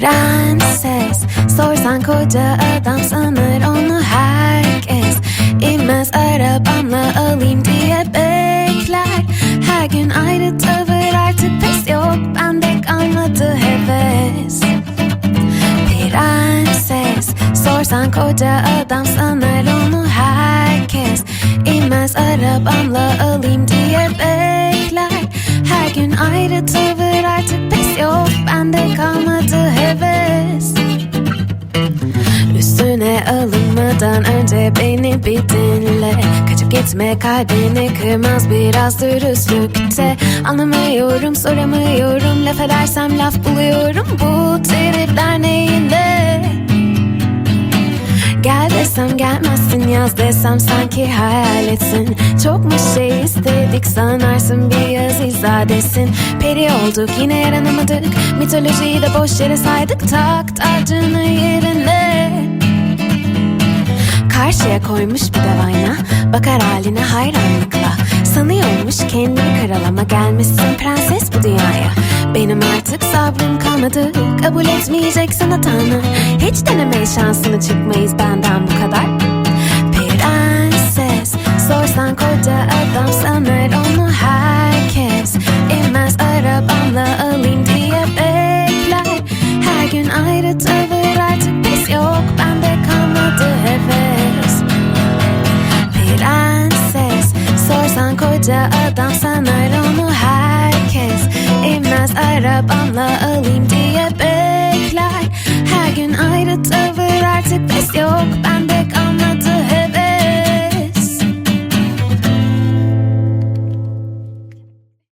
Prenses Sorsan koca adam sanır onu herkes. İnmez arabamla alayım diye bekler. Her gün ayrı tavır artık pes yok Bende kalmadı heves. Prenses Sorsan koca adam sanır onu herkes. İnmez arabamla alayım diye bekler. Her gün ayrı tavır artık pes yok Bende kalmadı Alınmadan önce beni bir dinle. Kaçıp gitme kalbini kırmaz biraz dürüstlükte. Anlamıyorum soramıyorum. Laf edersem laf buluyorum Bu tripler neyinde Gel desem gelmezsin yaz desem sanki hayal etsin. Çok mu şey istedik sanarsın bir yaz izadesin. Peri olduk yine yaranamadık. Mitolojiyi de boş yere saydık Tak tacını yerine Karşıya koymuş bir dev ayna Bakar haline hayranlıkla. Sanıyormuş kendini kral ama gelmişsin prenses bu dünyaya. Benim artık sabrım kalmadı. Kabul etmeyeceksin hatanı Hiç deneme şansını çıkmayız benden bu kadar. Prenses Sorsan koca adam sanır Koca adam sanar onu herkes. İnmez arabamla alayım